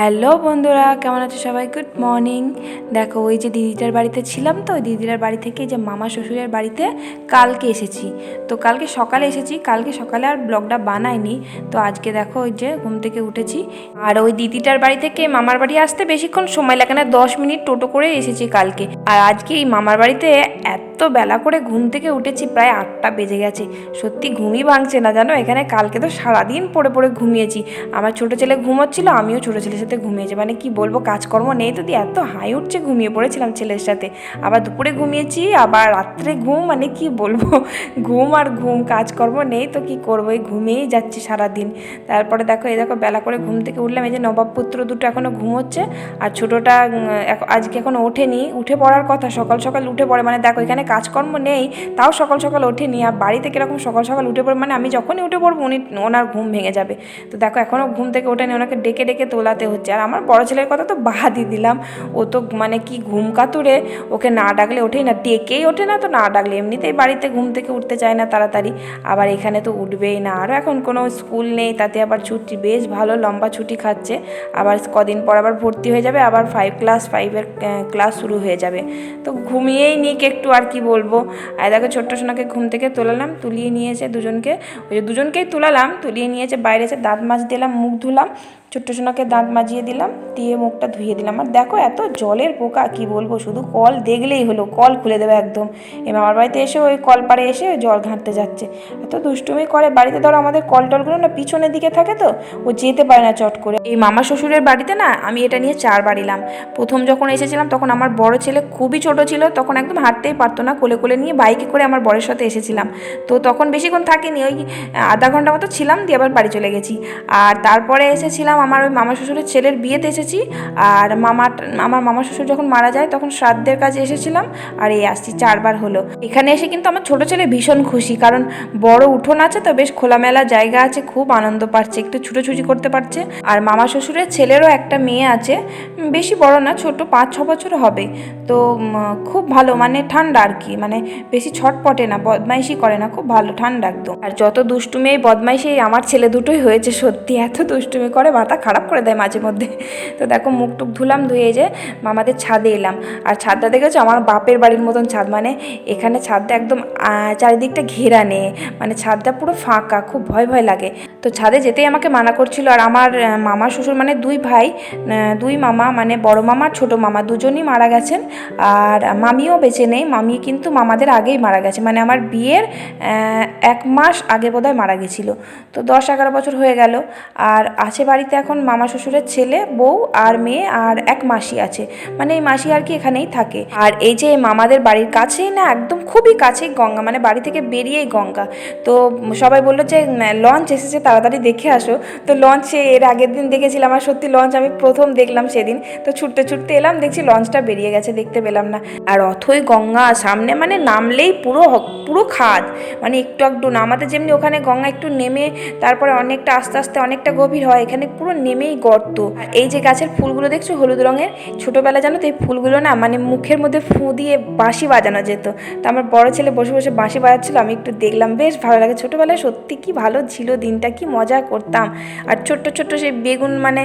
Hello বন্ধুরা, কেমন আছো সবাই? গুড মর্নিং দেখো, ওই যে দিদিটার বাড়িতে ছিলাম তো দিদিটার বাড়ি থেকে যে মামা শ্বশুরের বাড়িতে কালকে এসেছি। তো কালকে সকালে এসেছি, কালকে সকালে আর ব্লগটা বানাইনি। তো আজকে দেখো ওই যে ঘুম থেকে উঠেছি। আর ওই দিদিটার বাড়ি থেকে মামার বাড়ি আসতে বেশিক্ষণ সময় লাগে না, দশ মিনিট টোটো করে এসেছি কালকে। আর আজকে এই মামার বাড়িতে এত বেলা করে ঘুম থেকে উঠেছি, প্রায় আটটা বেজে গেছে। সত্যি ঘুমই ভাঙছে না, জানো? এখানে কালকে তো সারাদিন পড়ে পড়ে ঘুমিয়েছি। আমার ছোটো ছেলে ঘুমোচ্ছিল, আমিও ছোটো ছেলের সাথে ঘুমিয়েছি। মানে কি বলব, কাজকর্ম নেই তো দিয়ে এত হাই উঠছে, ঘুমিয়ে পড়েছিলাম ছেলের সাথে। আবার দুপুরে ঘুমিয়েছি, আবার রাত্রে ঘুম মানে কি বলব, ঘুম আর ঘুম, কাজকর্ম নেই তো কি করব, এই ঘুমিয়েই যাচ্ছি সারাদিন। তারপরে দেখো, এই দেখো, বেলা করে ঘুম থেকে উঠলাম, এই যে নবাবপুত্র দুটো এখনও ঘুমোচ্ছে, আর ছোটোটা আজকে এখনও ওঠেনি। উঠে পড়ার কথা, সকাল সকাল উঠে পড়ে মানে দেখো, এখানে কাজকর্ম নেই, তাও সকাল সকাল ওঠেনি, আর বাড়িতে কীরকম সকাল সকাল উঠে পড়ে মানে আমি যখনই উঠে পড়ব, উনি, ওনার ঘুম ভেঙে যাবে। তো দেখো এখনও ঘুম থেকে ওঠেনি, ওনাকে ডেকে ডেকে তোলাতে হচ্ছে। আর আমার বড় ছেলের কথা তো বাদই দিলাম। ও তো মানে কি ঘুম কাতুরে, ওকে না ডাকলে ওঠেই না, ডেকেই ওঠে না তো না ডাকলে। এমনিতেই বাড়িতে ঘুম থেকে উঠতে চায় না তাড়াতাড়ি। আবার এখানে তো উঠবেই না। আরও এখন কোনো স্কুল নেই, তাতে আবার ছুটি, বেশ ভালো লম্বা ছুটি খাচ্ছে। আবার কদিন পর আবার ভর্তি হয়ে যাবে, আবার ফাইভ ক্লাস ফাইভের ক্লাস শুরু হয়ে যাবে। তো ঘুমিয়েই নিক একটু আর কি বলব। আর দেখো ছোট্ট সোনাকে ঘুম থেকে তোলালাম, তুলিয়ে নিয়েছে দুজনকে। ওই দুজনকেই তুলালাম, তুলিয়ে নিয়েছে, বাইরে এসে দাঁত মাছ দিলাম, মুখ ধুলাম। ছোট্ট সোনাকে দাঁত মাজিয়ে দিলাম, দিয়ে মুখটা ধুয়ে দিলাম। আর দেখো এত জলের পোকা, কি বলব, শুধু কল দেখলেই হলো, কল খুলে দেবে একদম। এ মামার বাড়িতে এসে ওই কল পাড়ে এসে জল ঘাঁটতে যাচ্ছে। এত দুষ্টুমি করে, বাড়িতে ধরো আমাদের কল টলগুলো না পিছনের দিকে থাকে তো, ও যেতে পারে না চট করে। এই মামা শ্বশুরের বাড়িতে না আমি এটা নিয়ে চারবার এলাম। প্রথম যখন এসেছিলাম, তখন আমার বড় ছেলে খুবই ছোট ছিল, তখন একদম হাঁটতেই পারতো না, কোলে কোলে নিয়ে বাইকে করে আমার বরের সাথে এসেছিলাম। তো তখন বেশিক্ষণ থাকিনি, ওই আধা ঘণ্টা মতো ছিলাম, দিয়ে আবার বাড়ি চলে গেছি। আর তারপরে এসেছিলাম আমার ওই মামা শ্বশুরের ছেলের বিয়েতে এসেছি আর মামা, আমার মামা শ্বশুর যখন মারা যায় তখন শ্রাদ্ধের কাজে এসেছিলাম আর এই আসছি চারবার হলো। এখানে এসে কিন্তু আমার ছোট ছেলে ভীষণ খুশি কারণ বড় উঠোন আছে তো বেশ খোলামেলা জায়গা আছে, খুব আনন্দ পাচ্ছে, একটু ছুটোছুটি করতে পারছে। আর মামা শ্বশুরের ছেলেরও একটা মেয়ে আছে বেশি বড় না, ছোট পাঁচ, ছ বছর হবে। তো খুব ভালো মানে ঠান্ডা আর কি মানে বেশি ছটপটে না, বদমাইশি করে না, খুব ভালো, ঠান্ডা একদম। আর যত দুষ্টুমি, এই বদমাইশি আমার ছেলে দুটোই হয়েছে সত্যি, এত দুষ্টুমি করে মাথা খারাপ করে দেয় মাঝে মধ্যে। তো দেখো মুখ টুক ধুলাম, ধুয়ে যে মামাদের ছাদে এলাম। আর ছাদটা দেখেছ? আমার বাপের বাড়ির মতন ছাদ। মানে এখানে ছাদটা একদম চারিদিকটা ঘেরা নেই। মানে ছাদটা পুরো ফাঁকা, খুব ভয় ভয় লাগে। তো ছাদে যেতেই আমাকে মানা করছিল। আর আমার মামা শ্বশুর মানে দুই ভাই দুই মামা মানে বড় মামা আর ছোট মামা দুজনই মারা গেছেন। আর মামিও বেঁচে নেই। মামি কিন্তু মামাদের আগেই মারা গেছে। মানে আমার বিয়ের এক মাস আগে বোধহয় মারা গেছিল। তো দশ এগারো বছর হয়ে গেল আর আছে বাড়িতে এখন মামা শ্বশুরের ছেলে, বউ আর মেয়ে আর এক মাসি আছে। মানে এই মাসি আর কি এখানেই থাকে। আর এই যে মামাদের বাড়ির কাছেই না, একদম খুবই কাছেই গঙ্গা মানে বাড়ি থেকে বেরিয়েই গঙ্গা। তো সবাই বলল যে লঞ্চ এসেছে, তাড়াতাড়ি দেখে আসো। তো লঞ্চে এর আগের দিন দেখেছিলাম আর সত্যি লঞ্চ আমি প্রথম দেখলাম সেদিন। তো ছুটতে ছুটতে এলাম, দেখছি লঞ্চটা বেরিয়ে গেছে, দেখতে পেলাম না। আর অথই গঙ্গা সামনে মানে নামলেই পুরো পুরো খাদ। মানে একটু একটু না। আমাদের যেমনি ওখানে গঙ্গা একটু নেমে তারপরে অনেকটা আস্তে আস্তে অনেকটা গভীর হয় এখানে পুরো নেমেই গর্ত। এই যে গাছের ফুলগুলো দেখছ হলুদ রঙের ছোটোবেলা জানো তো এই ফুলগুলো না মানে মুখের মধ্যে ফু দিয়ে বাঁশি বাজানো যেত। তো আমার বড় ছেলে বসে বসে বাঁশি বাজাচ্ছিল আমি একটু দেখলাম বেশ ভালো লাগে ছোটোবেলায় সত্যি কি ভালো ছিল দিনটা কি মজা করতাম। আর ছোট্ট ছোট্ট সেই বেগুন মানে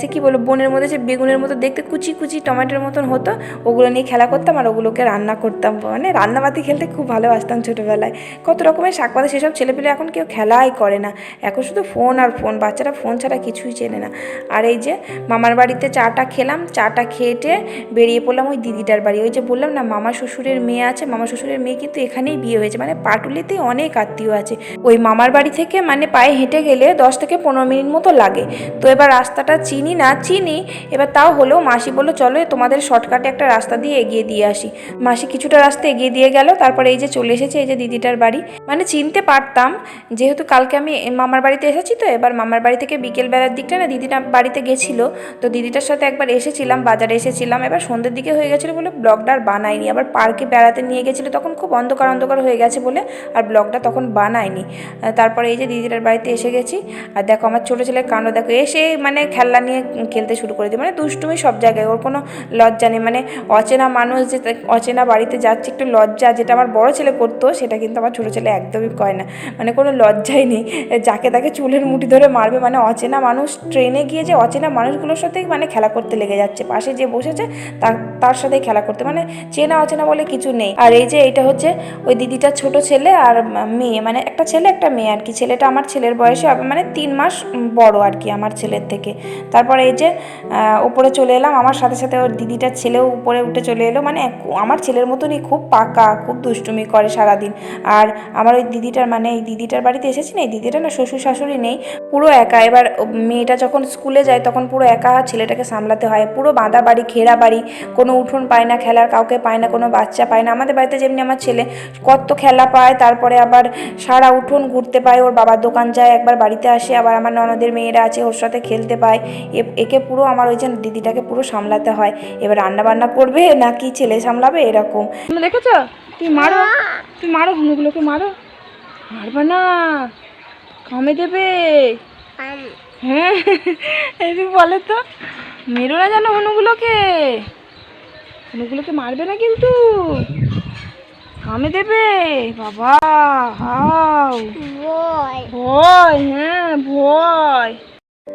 সে কি বলব বনের মধ্যে যে বেগুনের মতো দেখতে কুচি কুচি টমেটোর মতন হতো ওগুলো নিয়ে খেলা করতাম আর ওগুলোকে রান্না করতাম। মানে রান্নাবাতি খেলতে খুব ভালোবাসতাম ছোটোবেলায়। কত রকমের শাক পাতা সেসব ছেলেপেলে এখন কেউ খেলাই করে না। এখন শুধু ফোন আর ফোন, বাচ্চারা ফোন ছাড়া কিছুই চেনে না। আর এই যে মামার বাড়িতে চাটা খেলাম, চাটা খেয়েটে বেরিয়ে পড়লাম ওই দিদিটার বাড়ি। ওই যে বললাম না, মামা শ্বশুরের মেয়ে আছে, মামা শ্বশুরের মেয়ে কিন্তু এখানেই বিয়ে হয়েছে। মানে পাটুলিতেই অনেক আত্মীয় আছে। ওই মামার বাড়ি থেকে মানে পায়ে হেঁটে গেলে দশ থেকে পনেরো মিনিট মতো লাগে। তো এবার রাস্তাটা চিনি না, চিনি। এবার তাও হলেও মাসি বলল, চলো তোমাদের শর্টকাটে একটা রাস্তা দিয়ে এগিয়ে দিয়ে আসি। মাসি কিছুটা রাস্তা এগিয়ে দিয়ে গেল, তারপরে এই যে চলে এসেছে এই যে দিদিটার বাড়ি। মানে চিনতে পারতাম যেহেতু কালকে আমি মামার বাড়িতে এসেছি তো এবার মামার বাড়ি থেকে বিকেল বেলার দিকটা না দিদিটা বাড়িতে গেছিল তো দিদিটার সাথে একবার এসেছিলাম বাজারে এসেছিলাম এবার সন্ধ্যের দিকে হয়ে গেছিল বলে ব্লগটা আর বানাইনি আবার পার্কে বেড়াতে নিয়ে গেছিল তখন খুব অন্ধকার অন্ধকার হয়ে গেছে বলে আর ব্লগটা তখন বানাইনি আহ, তারপরে এই যে দিদিটার বাড়িতে এসে গেছি আর দেখো আমার ছোটো ছেলের কাণ্ড দেখো এসে মানে খেলনা নিয়ে খেলতে শুরু করে দিই মানে দুষ্টুমি সব জায়গায় ওর কোনো লজ্জা নেই মানে অচেনা মানুষ যে অচেনা বাড়িতে যাচ্ছে একটু লজ্জা যেটা আমার বড় ছেলে করতো সেটা কিন্তু আমার ছোটো ছেলে একদমই কয় না। মানে কোনো লজ্জাই নেই। যাকে তাকে চুলের মুঠি ধরে মারবে মানে অচেনা মানুষ ট্রেনে গিয়ে যে অচেনা মানুষগুলোর সাথেই মানে খেলা করতে লেগে যাচ্ছে। পাশে যে বসেছে তার তার সাথেই খেলা করতে। মানে চেনা অচেনা বলে কিছু নেই। আর এই যে এটা হচ্ছে ওই দিদিটার ছোট ছেলে আর মেয়ে। মানে একটা ছেলে, একটা মেয়ে আর কি। ছেলেটা আমার ছেলের বয়সে মানে তিন মাস বড় আর কি আমার ছেলের থেকে। তারপরে এই যে উপরে চলে এলাম। আমার সাথে সাথে ওর দিদিটার ছেলেও উপরে উঠে চলে এলো। মানে আমার ছেলের মতনই খুব পাকা, খুব দুষ্টুমি করে সারাদিন। আর আমার ওই দিদিটার মানে এই দিদিটার বাড়িতে এসেছি না এই দিদিটা না শ্বশুর শাশুড়ি নেই পুরো একা। এবার ও মেয়েটা যখন স্কুলে যায় তখন পুরো একা ছেলেটাকে সামলাতে হয়। পুরো বাঁধা বাড়ি ঘেরা বাড়ি কোনো উঠোন পায় না খেলার কাউকে পায় না কোনো বাচ্চা পায় না। আমাদের বাড়িতে যেমনি আমার ছেলে কত খেলা পায় তারপরে আবার সারা উঠোন ঘুরতে পায় ওর বাবার দোকান যায় একবার বাড়িতে আসে আবার আমার ননদের মেয়েরা আছে ওর সাথে খেলতে পায়। এ- একে পুরো আমার ওই যে দিদিটাকে পুরো সামলাতে হয়। এবার রান্না বান্না করবে নাকি ছেলে সামলাবে এরকম। দেখেছ? তুই মারো তুই মারো হুনুগুলোকে মারো। মারবা না। কামে দেবে। হ্যাঁ এই বলে তো। মেরো না জানো হনুগুলোকে হনুগুলোকে মারবে না কিন্তু। কামে দেবে। বাবা হাও। ভয়। ভয় হ্যাঁ ভয়।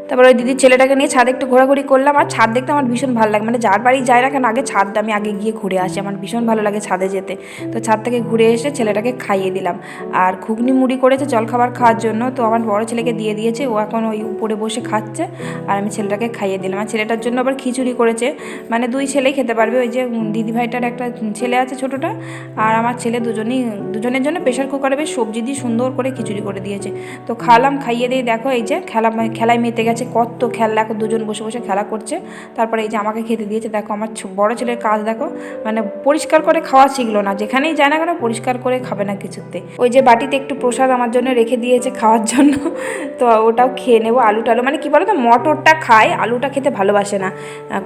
তারপর ওই দিদির ছেলেটাকে নিয়ে ছাদে একটু ঘোরাঘুরি করলাম, আর ছাদ দেখতে আমার ভীষণ ভালো লাগে। মানে যার বাড়ি যায় না কেন, আগে ছাদ আমি আগে গিয়ে ঘুরে আসি। আমার ভীষণ ভালো লাগে ছাদে যেতে। তো ছাদ থেকে ঘুরে এসে ছেলেটাকে খাইয়ে দিলাম। আর ঘুগনি মুড়ি করেছে জলখাবার খাওয়ার জন্য। তো আমার বড় ছেলেকে দিয়ে দিয়েছে। ও এখন ওই উপরে বসে খাচ্ছে। আর আমি ছেলেটাকে খাইয়ে দিলাম। আর ছেলেটার জন্য আবার খিচুড়ি করেছে। মানে দুই ছেলেই খেতে পারবে। ওই যে দিদি ভাইটার একটা ছেলে আছে ছোটোটা। আর আমার ছেলে দুজনেই, দুজনের জন্য প্রেশার কুকারে বেশ সবজি দিয়ে সুন্দর করে খিচুড়ি করে দিয়েছে। তো খালাম, খাইয়ে দিয়ে দেখো, এই যে খেলা, খেলায় মেতে গেছে, কত খেলা দুজন বসে বসে খেলা করছে। তারপরে এই যে আমাকে খেতে দিয়েছে, দেখো আমার বড় ছেলের কাজ, দেখো মানে পরিষ্কার করে খাওয়া শিখলো না, যেখানেই যায় না কেন পরিষ্কার করে খাবে না কিছুতে। ওই যে বাটিতে একটু প্রসাদ আমার জন্য রেখে দিয়েছে খাওয়ার জন্য, তো ওটাও খেয়ে নেব, আলু টালু মানে কি বলো তো মটরটা খায়, আলুটা খেতে ভালোবাসে না।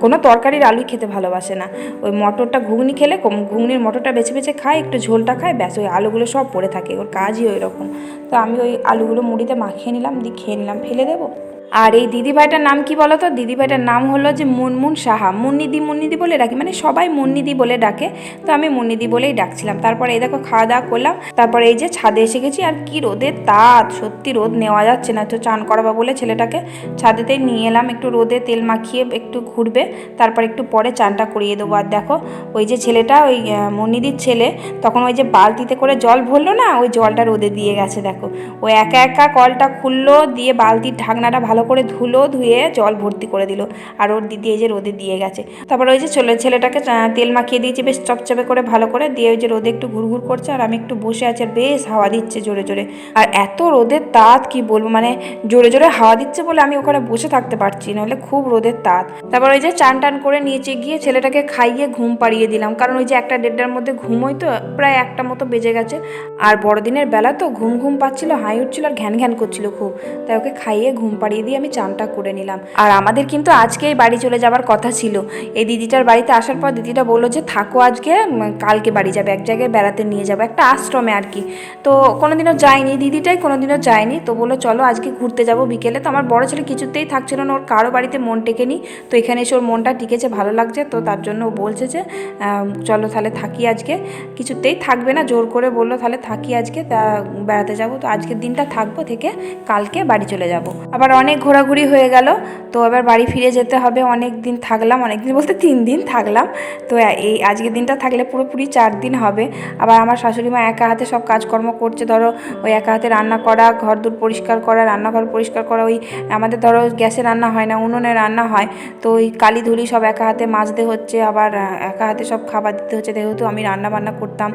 কোনো তরকারির আলুই খেতে ভালোবাসে না। ওই মটরটা ঘুগনি খেলে ঘুগনির মটরটা বেছে বেছে খায়, একটু ঝোলটা খায়, ব্যাস, ওই আলুগুলো সব পড়ে থাকে, ওর কাজই ওই রকম তো আমি ওই আলুগুলো মুড়িতে মাখিয়ে নিলাম, দিয়ে খেয়ে নিলাম, ফেলে দেবো? আর এই দিদিভাইটার নাম কি বলো তো দিদিভাইটার নাম হলো যে মুনমুন সাহা। মুন্নিদি মুন্নিদি বলে ডাকি মানে সবাই মুন্নিদি বলে ডাকে। তো আমি মুন্নিদি বলেই ডাকছিলাম। তারপরে এই দেখো খাওয়া দাওয়া করলাম। তারপরে এই যে ছাদে এসে গেছি। আর কি রোদের তাপ, সত্যি রোদ নেওয়া যাচ্ছে না। তো চান করাবো বলে ছেলেটাকে ছাদেতে নিয়ে এলাম। একটু রোদে তেল মাখিয়ে একটু ঘুরবে। তারপর একটু পরে চানটা করিয়ে দেবো। আর দেখো, ওই যে ছেলেটা, ওই মুন্নিদির ছেলে, তখন ওই যে বালতিতে করে জল ভরলো না? ওই জলটা রোদে দিয়ে গেছে, দেখো। ও একা একা কলটা খুললো, দিয়ে বালতির ঢাকনাটা ভালো করে ধুলো, ধুয়ে জল ভর্তি করে দিল। আর ওর দিদি এই যে রোদে দিয়ে গেছে। তারপর ওই যে ছেলে, ছেলেটাকে তেল মাখিয়ে দিয়েছি, বেশ চপচপে করে, ভালো করে। দিয়ে ওই যে রোদে একটু ঘুরঘুর করছে, আর আমি একটু বসে আছি, আর বেশ হাওয়া দিচ্ছে জোরে জোরে। আর এত রোদের তাত, কি বলব মানে জোরে জোরে হাওয়া দিচ্ছে বলে আমি ওখানে বসে থাকতে পারছি নাহলে খুব রোদের তাত। তারপর ওই যে চান টান করে নিচে গিয়ে ছেলেটাকে খাইয়ে ঘুম পাড়িয়ে দিলাম। কারণ ওই যে একটা দেড়টার মধ্যে ঘুমোই তো, প্রায় একটা মতো বেজে গেছে। আর বড়দিনের বেলা তো ঘুম ঘুম পাচ্ছিল, হাই উঠছিল, আর ঘ্যান ঘ্যান করছিল খুব। তাই ওকে খাইয়ে ঘুম পাড়িয়ে দিয়ে আমি চানটা করে নিলাম। আর আমাদের কিন্তু আজকেই বাড়ি চলে যাওয়ার কথা ছিল। এই দিদিটার বাড়িতে আসার পর দিদিটা বলল যে, থাকো আজকে কালকে বাড়ি যাবে, এক জায়গায় বেড়াতে নিয়ে যাবে। একটা আশ্রমে আর কি। তো কোনোদিনও যায়নি দিদিটাই, কোনোদিনও যায়নি। তো বলল, চলো আজকে ঘুরতে যাব বিকেলে। তো আমার বড় ছেলে কিছুতেই থাকছিল না, ওর কারও বাড়িতে মন টেকেনি। তো এখানে এসে ওর মনটা টিকেছে, ভালো লাগছে। তো তার জন্য ও বলছে যে চলো তাহলে থাকি আজকে। কিছুতেই থাকবে না, জোর করে বলল, তাহলে থাকি আজকে, তা বেড়াতে যাব। তো আজকের দিনটা থাকব থেকে কালকে বাড়ি চলে যাব। আবার অনেক ঘোরাঘুরি হয়ে গেল। তো এবার বাড়ি ফিরে যেতে হবে। অনেক দিন থাকলাম, অনেক দিন বলতে তিন দিন থাকলাম। তো এই আজকের দিনটা থাকলে পুরোপুরি চার দিন হবে। আবার আমার শাশুড়ি মা একা হাতে সব কাজকর্ম করছে। ধরো ওই একা হাতে রান্না করা, ঘর দূর পরিষ্কার করা, রান্নাঘর পরিষ্কার করা, ওই আমাদের ধরো গ্যাসে রান্না হয় না, উনুনে রান্না হয়। তো ওই কালি ধুলি সব একা হাতে মাজতে হচ্ছে। আবার একা হাতে সব খাবার দিতে হচ্ছে। যেহেতু আমি রান্না বান্না করতাম,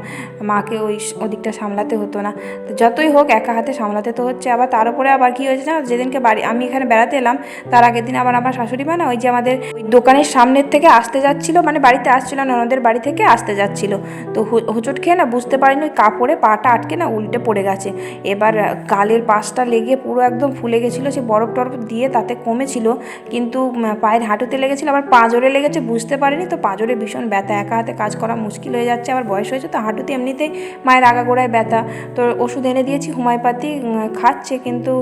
মাকে ওই ওদিকটা সামলাতে হতো না। তো যতই হোক একা হাতে সামলাতে তো হচ্ছে। আবার তার উপরে আবার কী হয়েছে জানো? যেদিনকে বাড়ি আমি এখানে বেড়াতে এলাম, তার আগের দিন আবার আমার শাশুড়ি মা না ওই যে আমাদের ওই দোকানের সামনের থেকে আসতে যাচ্ছিল মানে বাড়িতে আসছিল না, ওনাদের বাড়ি থেকে আসতে যাচ্ছিল। তো হোঁচট খেয়ে না বুঝতে পারিনি, ওই কাপড়ে পাটা আটকে না উল্টে পড়ে গেছে। এবার গালের পাশটা লেগে পুরো একদম ফুলে গেছিল, সে বরফ টরফ দিয়ে তাতে কমেছিল, কিন্তু পায়ের হাঁটুতে লেগেছিল, আবার পাঁজরে লেগেছে, বুঝতে পারিনি। তো পাঁজরে ভীষণ ব্যথা, একা হাতে কাজ করা মুশকিল হয়ে যাচ্ছে, আবার বয়স হয়েছে, তো হাঁটুতে এমনিতেই মায়ের আগাগোড়ায় ব্যথা। তো ওষুধ এনে দিয়েছি, হোমিওপ্যাথি খাচ্ছে, কিন্তু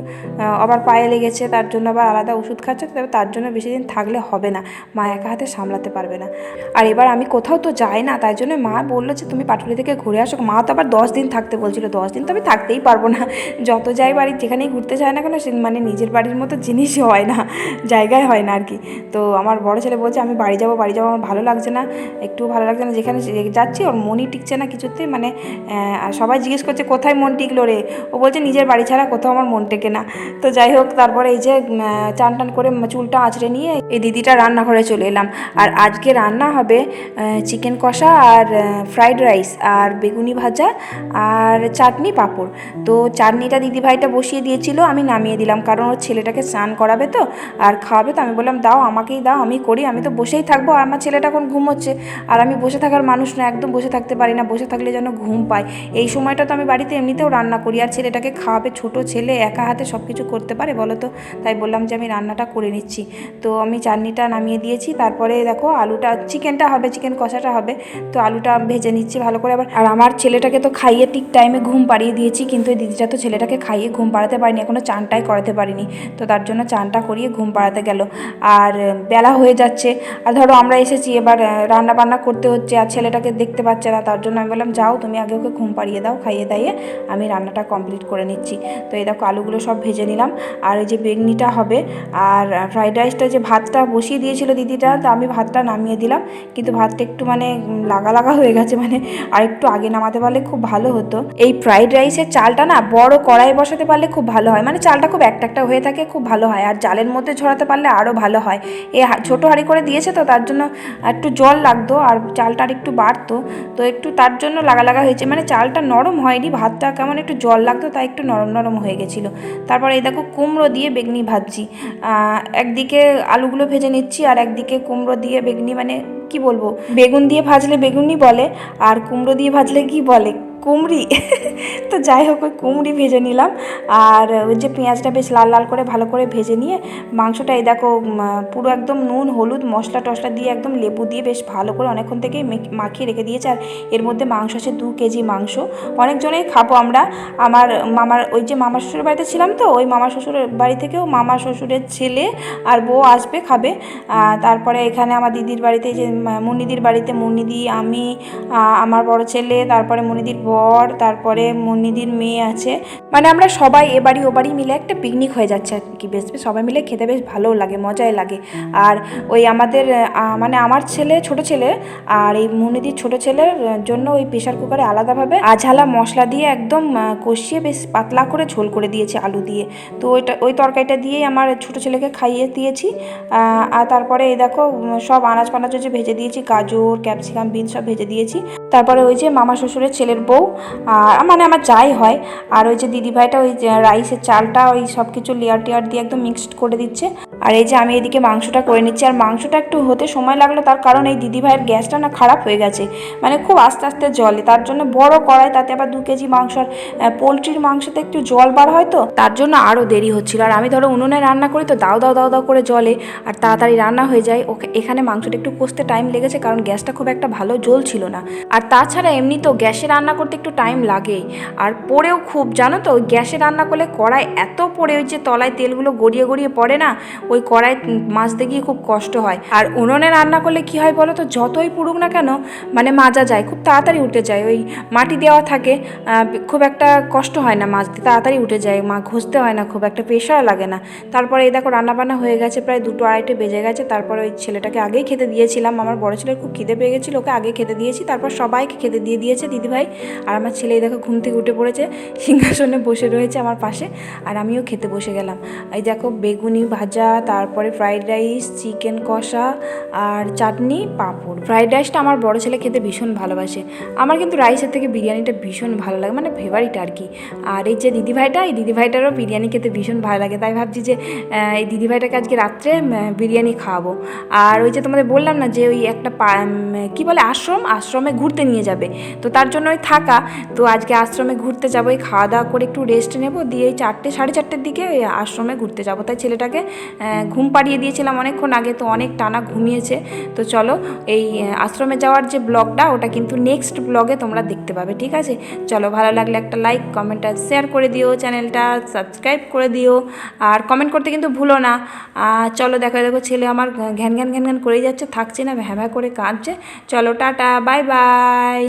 আবার পায়ে লেগেছে তা তার জন্য আবার আলাদা ওষুধ খাচ্ছে, তবে তার জন্য বেশি দিন থাকলে হবে না। মা একা হাতে সামলাতে পারবে না। আর এবার আমি কোথাও তো যাই না, তাই জন্য মা বলল যে, তুমি পাটুলি থেকে ঘুরে আসো। মা তো আবার দশ দিন থাকতে বলছিল, দশ দিন তো আমি থাকতেই পারব না। যত যাই বাড়ি যেখানেই ঘুরতে যায় না কেন, সে মানে নিজের বাড়ির মতো জিনিসই হয় না, জায়গায় হয় না আর কি। তো আমার বড় ছেলে বলছে, আমি বাড়ি যাব বাড়ি যাব, আমার ভালো লাগছে না একটু ভালো লাগছে না, যেখানে যাচ্ছি ওর মনই টিকছে না কিছুতেই। মানে সবাই জিজ্ঞেস করছে, কোথায় মন টিকলো রে? ও বলছে, নিজের বাড়ি ছাড়া কোথাও আমার মন টেকে না। তো যাই হোক, তারপরে এই যে আহ, চান টান করে চুলটা আঁচড়ে নিয়ে এই দিদিটা রান্নাঘরে চলে এলাম। আর আজকে রান্না হবে চিকেন কষা আর ফ্রাইড রাইস আর বেগুনি ভাজা আর চাটনি পাঁপড়। তো চাটনিটা দিদিভাইটা বসিয়ে দিয়েছিল আমি নামিয়ে দিলাম কারণ ওর ছেলেটাকে স্নান করাবে তো আর খাওয়াবে তো। আমি বললাম দাও আমাকেই দাও আমি করি আমি তো বসেই থাকব আর আমার ছেলেটা এখন ঘুমোচ্ছে। আর আমি বসে থাকার মানুষ না একদম বসে থাকতে পারি না বসে থাকলে যেন ঘুম পায়। এই সময়টা তো আমি বাড়িতে এমনিতেও রান্না করি আর ছেলেটাকে খাওয়াবে ছোট ছেলে একা হাতে সব কিছু করতে পারে বলো তো? তাই বললাম যে আমি রান্নাটা করে নিচ্ছি। তো আমি চাটনিটা নামিয়ে দিয়েছি, তারপরে দেখো আলুটা, চিকেনটা হবে, চিকেন কষাটা হবে। তো আলুটা ভেজে নিচ্ছি ভালো করে আবার। আর আমার ছেলেটাকে তো খাইয়ে ঠিক টাইমে ঘুম পাড়িয়ে দিয়েছি, কিন্তু এই দিদিটা তো ছেলেটাকে খাইয়ে ঘুম পাড়াতে পারিনি এখনও চানটাই করাতে পারিনি। তো তার জন্য চানটা করিয়ে ঘুম পাড়াতে গেল। আর বেলা হয়ে যাচ্ছে। আর ধরো আমরা এসেছি, এবার রান্না বান্না করতে হচ্ছে, আর ছেলেটাকে দেখতে পাচ্ছে না, তার জন্য আমি বললাম, যাও, তুমি আগে ওকে ঘুম পাড়িয়ে দাও, খাইয়ে দাইয়ে আমি রান্নাটা কমপ্লিট করে নিচ্ছি। তো এই দেখো আলুগুলো সব ভেজে নিলাম। আর এই যে বেগনিটা হবে। আর ফ্রাইড রাইসটা যে ভাতটা বসিয়ে দিয়েছিল দিদিটা, তো আমি ভাতটা নামিয়ে দিলাম। কিন্তু ভাতটা একটু মানে লাগা লাগা হয়ে গেছে মানে আর একটু আগে নামাতে পারলে খুব ভালো হতো। এই ফ্রাইড রাইসের চালটা না, বড় কড়াই বসাতে পারলে খুব ভালো হয়। মানে চালটা খুব একটা একটা হয়ে থাকে, খুব ভালো হয়। আর জালের মধ্যে ঝরাতে পারলে আরও ভালো হয়। এ ছোটো হাঁড়ি করে দিয়েছে তো, তার জন্য একটু জল লাগতো আর চালটা আর একটু বাড়তো। তো একটু তার জন্য লাগা লাগা হয়েছে। মানে চালটা নরম হয়নি, ভাতটা কেমন একটু জল লাগতো, তাই একটু নরম নরম হয়ে গেছিল। তারপর এই দেখো কুমড়ো দিয়ে বেগনি ভাজছি। আহ, একদিকে আলুগুলো ভেজে নিচ্ছি আর একদিকে কুমড়ো দিয়ে বেগনি মানে কি বলব? বেগুন দিয়ে ভাজলে বেগুনই বলে আর কুমড়ো দিয়ে ভাজলে কি বলে? কুমড়ি। তো যাই হোক, ওই কুমড়ি ভেজে নিলাম। আর ওই যে পেঁয়াজটা বেশ লাল লাল করে ভালো করে ভেজে নিয়ে, মাংসটা এই দেখো পুরো একদম নুন, হলুদ, মশলা টশলা দিয়ে একদম লেবু দিয়ে বেশ ভালো করে অনেকক্ষণ থেকেই মেখ- মাখিয়ে রেখে দিয়েছে। আর এর মধ্যে মাংস আছে, দু কেজি মাংস। অনেকজনেই খাব আমরা। আমার মামার, ওই যে মামা শ্বশুরের বাড়িতে ছিলাম তো, ওই মামা শ্বশুরের বাড়ি থেকেও মামা শ্বশুরের ছেলে আর বউ আসবে, খাবে। তারপরে এখানে আমার দিদির বাড়িতে যে মুন্নিদির বাড়িতে মুন্নিদি, আমি আমার বড় ছেলে, তারপরে মুন্নিদির বর তারপরে মুন্নিদির মেয়ে আছে। মানে আমরা সবাই এ বাড়ি ও বাড়ি মিলে একটা পিকনিক হয়ে যাচ্ছে আর কি। বেশ সবাই মিলে খেতে বেশ ভালোও লাগে, মজাই লাগে। আর ওই আমাদের মানে আমার ছেলে, ছোট ছেলে আর এই মুনিদির ছোট ছেলের জন্য ওই প্রেশার কুকারে আলাদাভাবে আঝালা মশলা দিয়ে একদম কষিয়ে বেশ পাতলা করে ঝোল করে দিয়েছে আলু দিয়ে। তো ওইটা, ওই তরকারিটা দিয়েই আমার ছোট ছেলেকে খাইয়ে দিয়েছি। আর তারপরে এই দেখো, সব আনাজ পানাজ যে ভেজে দিয়েছি, গাজর, ক্যাপসিকাম বিন সব ভেজে দিয়েছি। তারপরে ওই যে মামা শ্বশুরের ছেলের বউ, আর মানে আমার যাই হয়। আর ওই যে দিদিভাইটা ওই রাইসের চালটা, ওই সব কিছু লেয়ার টেয়ার দিয়ে একদম মিক্সড করে দিচ্ছে। আর এই যে আমি এদিকে মাংসটা করে নিচ্ছি, আর মাংসটা একটু হতে সময় লাগল, তার কারণ এই দিদিভাইয়ের গ্যাসটা না খারাপ হয়ে গেছে মানে খুব আস্তে আস্তে জলে, তার জন্য বড় কড়াই, তাতে আবার দু কেজি মাংস আর পোলট্রির মাংসতে একটু জল বার হয় তো, তার জন্য আরও দেরি হচ্ছিল। আর আমি ধরো উনুনে রান্না করি তো, দাও দাও দাও দাও করে জলে, আর তাড়াতাড়ি রান্না হয়ে যায়। ওকে, এখানে মাংসটা একটু কষতে টাইম লেগেছে, কারণ গ্যাসটা খুব একটা ভালো জ্বলছিল না। আর তাছাড়া এমনি তো গ্যাসে রান্না করতে একটু টাইম লাগেই। আর পড়েও খুব, জানো তো গ্যাসে রান্না করলে কড়াই এত পড়ে, ওই যে তলায় তেলগুলো গড়িয়ে গড়িয়ে পড়ে না ওই কড়াই মাজতে গিয়ে খুব কষ্ট হয়। আর উনুনে রান্না করলে কি হয় বলো তো, যতই পুড়ুক না কেন মানে মাজা যায়, খুব তাড়াতাড়ি উঠে যায়। ওই মাটি দেওয়া থাকে খুব একটা কষ্ট হয় না মাজতে, তাড়াতাড়ি উঠে যায়, মা ঘষতে হয় না খুব, একটা প্রেশার লাগে না। তারপরে এই দেখো রান্নাবান্না হয়ে গেছে, প্রায় দুটো আড়াইটে বেজে গেছে, তারপরে ওই ছেলেটাকে আগেই খেতে দিয়েছিলাম। আমার বড় ছেলের খুব খিদে পেয়ে গেছিল, ওকে আগে খেতে দিয়েছি, তারপর সবাইকে খেতে দিয়ে দিয়েছে দিদিভাই। আর আমার ছেলে দেখো ঘুম থেকে উঠে পড়েছে, সিংহাসনে বসে রয়েছে আমার পাশে, আর আমিও খেতে বসে গেলাম। এই দেখো বেগুনি ভাজা তারপরে ফ্রাইড রাইস চিকেন কষা আর চাটনি পাঁপড়। ফ্রাইড রাইসটা আমার বড় ছেলে খেতে ভীষণ ভালোবাসে। আমার কিন্তু রাইসের থেকে বিরিয়ানিটা ভীষণ ভালো লাগে মানে ফেভারিট আর কি। আর এই যে দিদিভাইটা, এই দিদিভাইটারও বিরিয়ানি খেতে ভীষণ ভালো লাগে। তাই ভাবছি যে এই দিদিভাইটাকে আজকে রাত্রে বিরিয়ানি খাওয়াবো। আর ওই যে তোমাদের বললাম না যে ওই একটা কি বলে, আশ্রম? আশ্রমে ঘুরতে নিয়ে যাবে। তো তার জন্য ওই থাকা। তো আজকে আশ্রমে ঘুরতে যাব। এই খাওয়া দাওয়া করে একটু রেস্ট নেব। দিয়ে চারটে, সাড়ে চারটের দিকে ওই আশ্রমে ঘুরতে যাব। তাই ছেলেটাকে ঘুম পাড়িয়ে দিয়েছিলাম অনেকক্ষণ আগে, তো অনেক টানা ঘুমিয়েছে। তো চলো, এই আশ্রমে যাওয়ার যে ব্লগটা, ওটা কিন্তু নেক্সট ব্লগে তোমরা দেখতে পাবে, ঠিক আছে? চলো, ভালো লাগলে একটা লাইক কমেন্ট আর শেয়ার করে দিও চ্যানেলটা সাবস্ক্রাইব করে দিও। আর কমেন্ট করতে কিন্তু ভুলো না। চলো, দেখো দেখো, ছেলে আমার ঘ্যান ঘ্যান ঘ্যান ঘ্যান করেই যাচ্ছে, থাকছে না, ভ্যাঁ করে কাঁদছে। চলো, টাটা বাই বাই